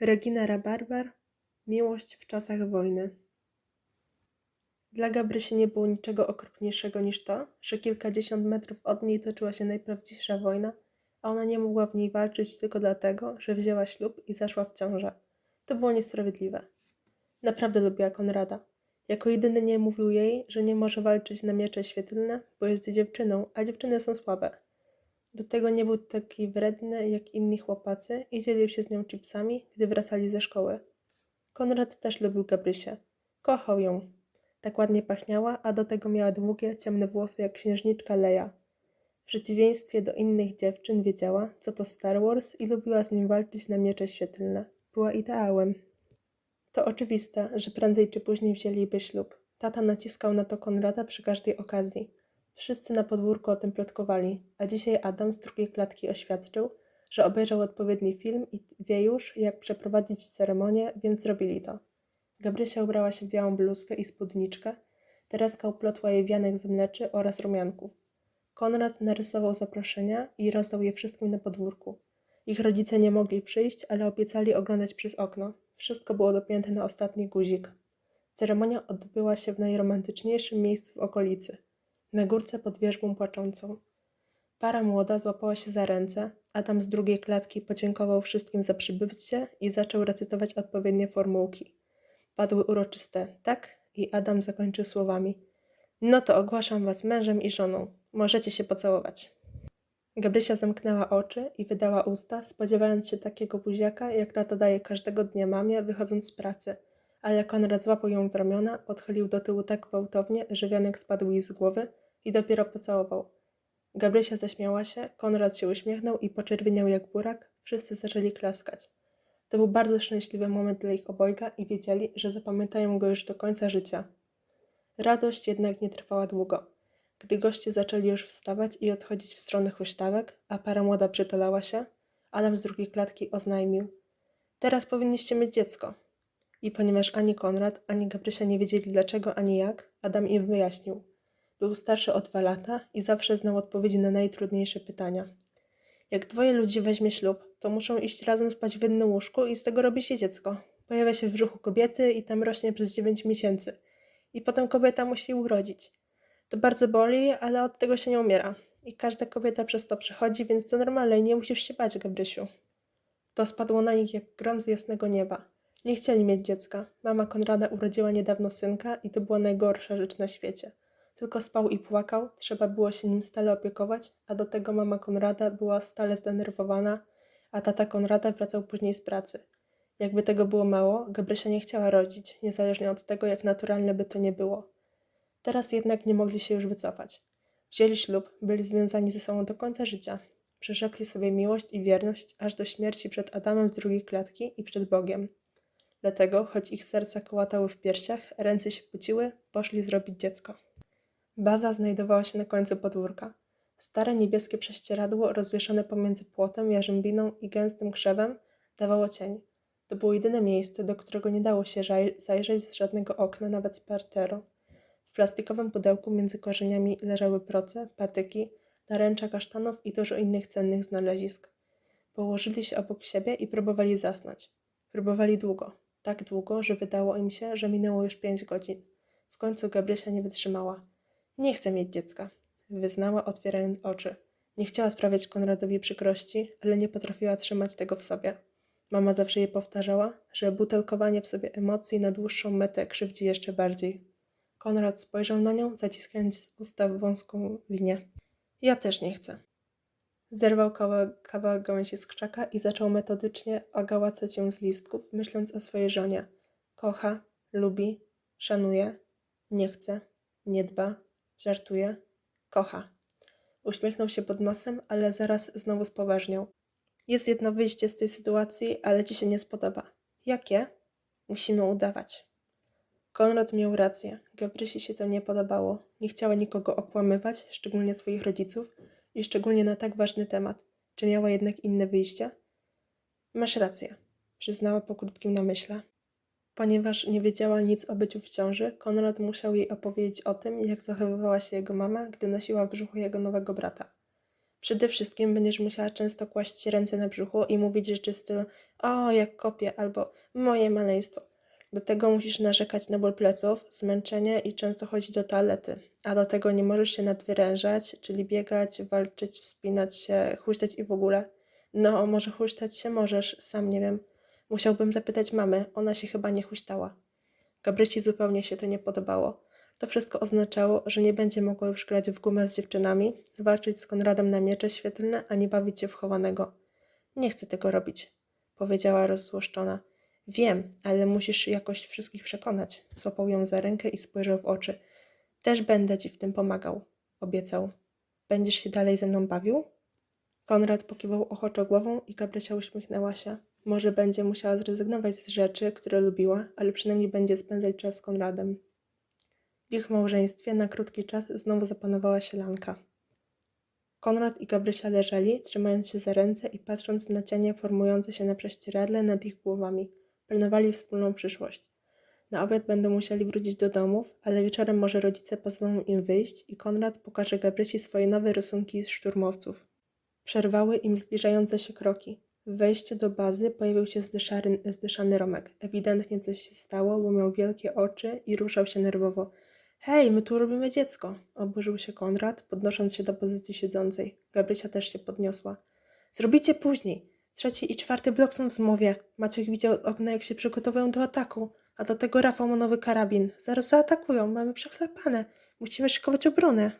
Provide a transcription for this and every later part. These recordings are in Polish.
Regina Rabarbar Miłość w czasach wojny Dla Gabrysi nie było niczego okropniejszego niż to, że kilkadziesiąt metrów od niej toczyła się najprawdziwsza wojna, a ona nie mogła w niej walczyć tylko dlatego, że wzięła ślub i zaszła w ciążę. To było niesprawiedliwe. Naprawdę lubiła Konrada. Jako jedyny nie mówił jej, że nie może walczyć na miecze świetlne, bo jest dziewczyną, a dziewczyny są słabe. Do tego nie był taki wredny jak inni chłopacy i dzielił się z nią chipsami, gdy wracali ze szkoły. Konrad też lubił Gabrysię. Kochał ją. Tak ładnie pachniała, a do tego miała długie, ciemne włosy jak księżniczka Leia. W przeciwieństwie do innych dziewczyn wiedziała, co to Star Wars i lubiła z nim walczyć na miecze świetlne. Była ideałem. To oczywiste, że prędzej czy później wzięliby ślub. Tata naciskał na to Konrada przy każdej okazji. Wszyscy na podwórku o tym plotkowali, a dzisiaj Adam z drugiej klatki oświadczył, że obejrzał odpowiedni film i wie już, jak przeprowadzić ceremonię, więc zrobili to. Gabrysia ubrała się w białą bluzkę i spódniczkę, Tereska uplotła jej wianek z mleczy oraz rumianków. Konrad narysował zaproszenia i rozdał je wszystkim na podwórku. Ich rodzice nie mogli przyjść, ale obiecali oglądać przez okno. Wszystko było dopięte na ostatni guzik. Ceremonia odbyła się w najromantyczniejszym miejscu w okolicy, na górce pod wierzbą płaczącą. Para młoda złapała się za ręce, Adam z drugiej klatki podziękował wszystkim za przybycie i zaczął recytować odpowiednie formułki. Padły uroczyste tak i Adam zakończył słowami No to ogłaszam was mężem i żoną. Możecie się pocałować. Gabrysia zamknęła oczy i wydała usta, spodziewając się takiego buziaka, jak tato daje każdego dnia mamie, wychodząc z pracy. Ale Konrad złapał ją w ramiona, odchylił do tyłu tak gwałtownie, że wianek spadł jej z głowy i dopiero pocałował. Gabrysia zaśmiała się, Konrad się uśmiechnął i poczerwieniał jak burak, wszyscy zaczęli klaskać. To był bardzo szczęśliwy moment dla ich obojga i wiedzieli, że zapamiętają go już do końca życia. Radość jednak nie trwała długo. Gdy goście zaczęli już wstawać i odchodzić w stronę huśtawek, a para młoda przytulała się, Adam z drugiej klatki oznajmił: Teraz powinniście mieć dziecko. I ponieważ ani Konrad, ani Gabrysia nie wiedzieli dlaczego ani jak, Adam im wyjaśnił. Był starszy o dwa lata i zawsze znał odpowiedzi na najtrudniejsze pytania. Jak dwoje ludzi weźmie ślub, to muszą iść razem spać w jednym łóżku i z tego robi się dziecko. Pojawia się w brzuchu kobiety i tam rośnie przez 9 miesięcy. I potem kobieta musi urodzić. To bardzo boli, ale od tego się nie umiera. I każda kobieta przez to przechodzi, więc to normalne i nie musisz się bać, Gabrysiu. To spadło na nich jak grom z jasnego nieba. Nie chcieli mieć dziecka. Mama Konrada urodziła niedawno synka i to była najgorsza rzecz na świecie. Tylko spał i płakał, trzeba było się nim stale opiekować, a do tego mama Konrada była stale zdenerwowana, a tata Konrada wracał później z pracy. Jakby tego było mało, Gabrysia nie chciała rodzić, niezależnie od tego, jak naturalne by to nie było. Teraz jednak nie mogli się już wycofać. Wzięli ślub, byli związani ze sobą do końca życia. Przyrzekli sobie miłość i wierność aż do śmierci przed Adamem z drugiej klatki i przed Bogiem. Dlatego, choć ich serca kołatały w piersiach, ręce się pociły, poszli zrobić dziecko. Baza znajdowała się na końcu podwórka. Stare niebieskie prześcieradło rozwieszone pomiędzy płotem, jarzębiną i gęstym krzewem dawało cień. To było jedyne miejsce, do którego nie dało się zajrzeć z żadnego okna, nawet z parteru. W plastikowym pudełku między korzeniami leżały proce, patyki, naręcza kasztanów i dużo innych cennych znalezisk. Położyli się obok siebie i próbowali zasnąć. Próbowali długo, tak długo, że wydało im się, że minęło już pięć godzin. W końcu Gabrysia nie wytrzymała. Nie chcę mieć dziecka, wyznała, otwierając oczy. Nie chciała sprawiać Konradowi przykrości, ale nie potrafiła trzymać tego w sobie. Mama zawsze jej powtarzała, że butelkowanie w sobie emocji na dłuższą metę krzywdzi jeszcze bardziej. Konrad spojrzał na nią, zaciskając z usta wąską linię. Ja też nie chcę. Zerwał kawałek, kawałek gałęzi z krzaka i zaczął metodycznie ogałacać ją z listków, myśląc o swojej żonie. Kocha, lubi, szanuje, nie chce, nie dba, żartuje, kocha. Uśmiechnął się pod nosem, ale zaraz znowu spoważniał. Jest jedno wyjście z tej sytuacji, ale ci się nie spodoba. Jakie? Musimy udawać. Konrad miał rację. Gabrysi się to nie podobało. Nie chciała nikogo okłamywać, szczególnie swoich rodziców i szczególnie na tak ważny temat. Czy miała jednak inne wyjście? Masz rację, przyznała po krótkim namyśle. Ponieważ nie wiedziała nic o byciu w ciąży, Konrad musiał jej opowiedzieć o tym, jak zachowywała się jego mama, gdy nosiła w brzuchu jego nowego brata. Przede wszystkim będziesz musiała często kłaść ręce na brzuchu i mówić rzeczy w stylu o, jak kopię, albo moje maleństwo. Do tego musisz narzekać na ból pleców, zmęczenie i często chodzić do toalety. A do tego nie możesz się nadwyrężać, czyli biegać, walczyć, wspinać się, huśtać i w ogóle. No, może huśtać się możesz, sam nie wiem. Musiałbym zapytać mamy, ona się chyba nie huśtała. Gabrysi zupełnie się to nie podobało. To wszystko oznaczało, że nie będzie mogła już grać w gumę z dziewczynami, walczyć z Konradem na miecze świetlne, ani bawić się w chowanego. Nie chcę tego robić, powiedziała rozzłoszczona. Wiem, ale musisz jakoś wszystkich przekonać. Złapał ją za rękę i spojrzał w oczy. Też będę ci w tym pomagał, obiecał. Będziesz się dalej ze mną bawił? Konrad pokiwał ochoczo głową i Gabrysia uśmiechnęła się. Może będzie musiała zrezygnować z rzeczy, które lubiła, ale przynajmniej będzie spędzać czas z Konradem. W ich małżeństwie na krótki czas znowu zapanowała sielanka. Konrad i Gabrysia leżeli, trzymając się za ręce i patrząc na cienie formujące się na prześcieradle nad ich głowami. Planowali wspólną przyszłość. Na obiad będą musieli wrócić do domów, ale wieczorem może rodzice pozwolą im wyjść i Konrad pokaże Gabrysi swoje nowe rysunki z szturmowców. Przerwały im zbliżające się kroki. W wejściu do bazy pojawił się zdyszary, zdyszany Romek. Ewidentnie coś się stało, bo miał wielkie oczy i ruszał się nerwowo. Hej, my tu robimy dziecko! Oburzył się Konrad, podnosząc się do pozycji siedzącej. Gabrysia też się podniosła. Zrobicie później. Trzeci i czwarty blok są w zmowie. Maciek widział od okna, jak się przygotowują do ataku. A do tego Rafał ma nowy karabin. Zaraz zaatakują, mamy przechlapane. Musimy szykować obronę.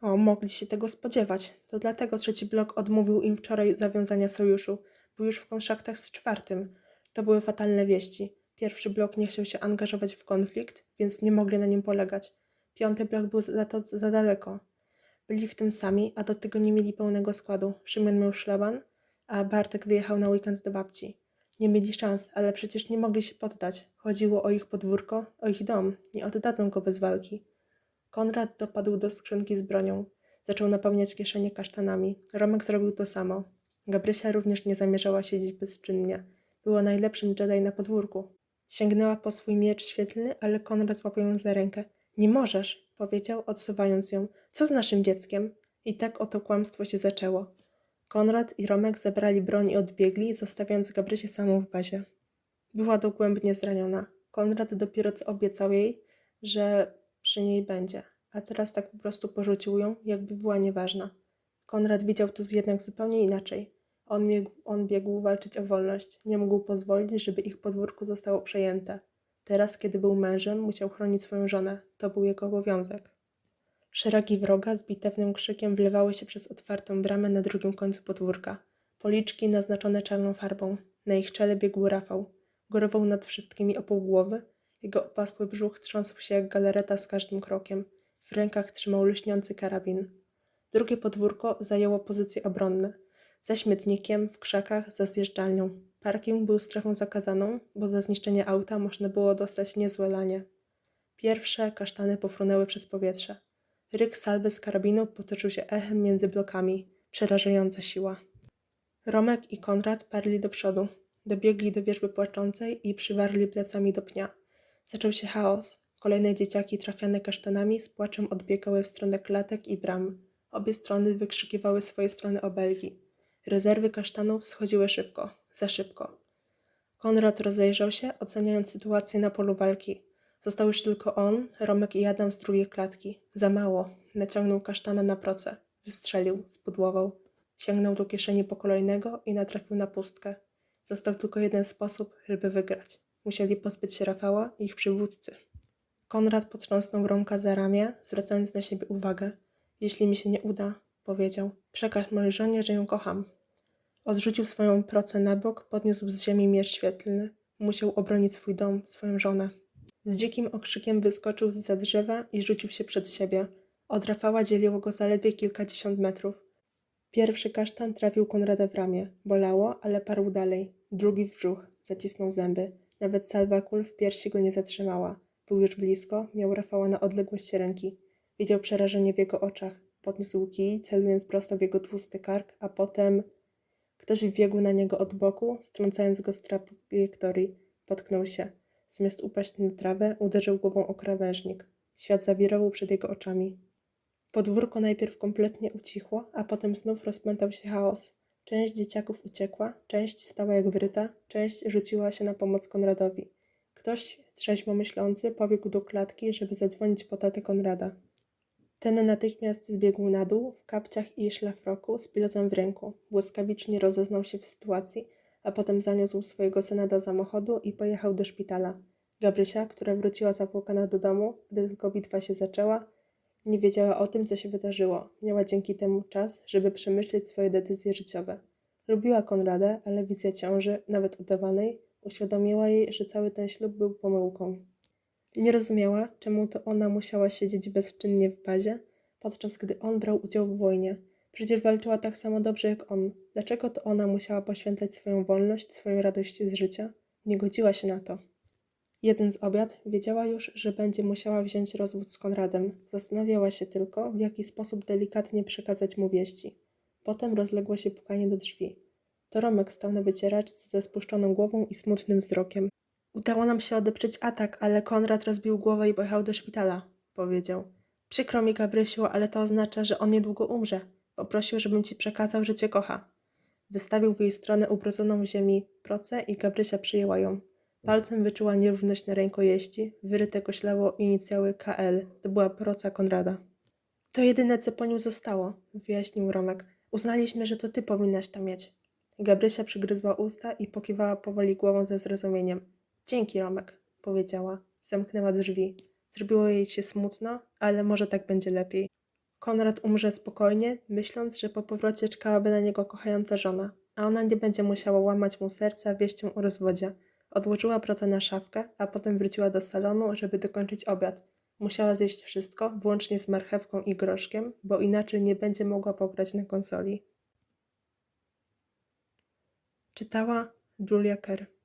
O, mogli się tego spodziewać. To dlatego trzeci blok odmówił im wczoraj zawiązania sojuszu. Był już w kontraktach z czwartym. To były fatalne wieści. Pierwszy blok nie chciał się angażować w konflikt, więc nie mogli na nim polegać. Piąty blok był za to za daleko. Byli w tym sami, a do tego nie mieli pełnego składu. Szymon miał szlaban, a Bartek wyjechał na weekend do babci. Nie mieli szans, ale przecież nie mogli się poddać. Chodziło o ich podwórko, o ich dom. Nie oddadzą go bez walki. Konrad dopadł do skrzynki z bronią. Zaczął napełniać kieszenie kasztanami. Romek zrobił to samo. Gabrysia również nie zamierzała siedzieć bezczynnie. Była najlepszym Jedi na podwórku. Sięgnęła po swój miecz świetlny, ale Konrad złapał ją za rękę. Nie możesz, powiedział, odsuwając ją. Co z naszym dzieckiem? I tak oto kłamstwo się zaczęło. Konrad i Romek zabrali broń i odbiegli, zostawiając Gabrysię samą w bazie. Była dogłębnie zraniona. Konrad dopiero co obiecał jej, że przy niej będzie, a teraz tak po prostu porzucił ją, jakby była nieważna. Konrad widział to jednak zupełnie inaczej. On biegł, on biegł walczyć o wolność. Nie mógł pozwolić, żeby ich podwórko zostało przejęte. Teraz, kiedy był mężem, musiał chronić swoją żonę. To był jego obowiązek. Szeregi wroga z bitewnym krzykiem wlewały się przez otwartą bramę na drugim końcu podwórka. Policzki naznaczone czarną farbą. Na ich czele biegł Rafał. Górował nad wszystkimi o pół głowy. Jego opasły brzuch trząsł się jak galareta z każdym krokiem. W rękach trzymał lśniący karabin. Drugie podwórko zajęło pozycje obronne. Za śmietnikiem, w krzakach, za zjeżdżalnią. Parking był strefą zakazaną, bo za zniszczenie auta można było dostać niezłe lanie. Pierwsze kasztany pofrunęły przez powietrze. Ryk salwy z karabinu potoczył się echem między blokami. Przerażająca siła. Romek i Konrad parli do przodu. Dobiegli do wierzby płaczącej i przywarli plecami do pnia. Zaczął się chaos. Kolejne dzieciaki trafiane kasztanami z płaczem odbiegały w stronę klatek i bram. Obie strony wykrzykiwały swoje strony obelgi. Rezerwy kasztanów schodziły szybko, za szybko. Konrad rozejrzał się, oceniając sytuację na polu walki. Został już tylko on, Romek i Adam z drugiej klatki. Za mało. Naciągnął kasztana na proce. Wystrzelił, spudłował. Sięgnął do kieszeni pokolejnego i natrafił na pustkę. Został tylko jeden sposób, żeby wygrać. Musieli pozbyć się Rafała i ich przywódcy. Konrad potrząsnął Romka za ramię, zwracając na siebie uwagę. Jeśli mi się nie uda, powiedział, przekaż mojej żonie, że ją kocham. Odrzucił swoją procę na bok, podniósł z ziemi miecz świetlny. Musiał obronić swój dom, swoją żonę. Z dzikim okrzykiem wyskoczył z za drzewa i rzucił się przed siebie. Od Rafała dzieliło go zaledwie kilkadziesiąt metrów. Pierwszy kasztan trafił Konrada w ramię. Bolało, ale parł dalej. Drugi w brzuch. Zacisnął zęby. Nawet salwa kul w piersi go nie zatrzymała. Był już blisko, miał Rafała na odległość ręki. Widział przerażenie w jego oczach. Podniósł kij, celując prosto w jego tłusty kark, a potem... Ktoś wbiegł na niego od boku, strącając go z trajektorii. Potknął się. Zamiast upaść na trawę, uderzył głową o krawężnik. Świat zawirował przed jego oczami. Podwórko najpierw kompletnie ucichło, a potem znów rozpętał się chaos. Część dzieciaków uciekła, część stała jak wryta, część rzuciła się na pomoc Konradowi. Ktoś trzeźwo myślący pobiegł do klatki, żeby zadzwonić po tatę Konrada. Ten natychmiast zbiegł na dół, w kapciach i szlafroku, z pilotem w ręku. Błyskawicznie rozeznał się w sytuacji, a potem zaniósł swojego syna do samochodu i pojechał do szpitala. Gabrysia, która wróciła zapłakana do domu, gdy tylko bitwa się zaczęła, nie wiedziała o tym, co się wydarzyło. Miała dzięki temu czas, żeby przemyśleć swoje decyzje życiowe. Lubiła Konrada, ale wizja ciąży, nawet udawanej, uświadomiła jej, że cały ten ślub był pomyłką. Nie rozumiała, czemu to ona musiała siedzieć bezczynnie w bazie, podczas gdy on brał udział w wojnie. Przecież walczyła tak samo dobrze jak on. Dlaczego to ona musiała poświęcać swoją wolność, swoją radość z życia? Nie godziła się na to. Jedząc obiad, wiedziała już, że będzie musiała wziąć rozwód z Konradem. Zastanawiała się tylko, w jaki sposób delikatnie przekazać mu wieści. Potem rozległo się pukanie do drzwi. To Romek stał na wycieraczce ze spuszczoną głową i smutnym wzrokiem. Udało nam się odeprzeć atak, ale Konrad rozbił głowę i pojechał do szpitala, powiedział. Przykro mi, Gabrysiu, ale to oznacza, że on niedługo umrze. Poprosił, żebym ci przekazał, że cię kocha. Wystawił w jej stronę ubrudzoną w ziemi procę i Gabrysia przyjęła ją. Palcem wyczuła nierówność na rękojeści, wyryte koślało inicjały KL. To była proca Konrada. To jedyne, co po nim zostało, wyjaśnił Romek. Uznaliśmy, że to ty powinnaś to mieć. Gabrysia przygryzła usta i pokiwała powoli głową ze zrozumieniem. Dzięki, Romek, powiedziała. Zamknęła drzwi. Zrobiło jej się smutno, ale może tak będzie lepiej. Konrad umrze spokojnie, myśląc, że po powrocie czekałaby na niego kochająca żona, a ona nie będzie musiała łamać mu serca wieścią o rozwodzie. Odłożyła pracę na szafkę, a potem wróciła do salonu, żeby dokończyć obiad. Musiała zjeść wszystko, włącznie z marchewką i groszkiem, bo inaczej nie będzie mogła pograć na konsoli. Czytała Julia Kerr.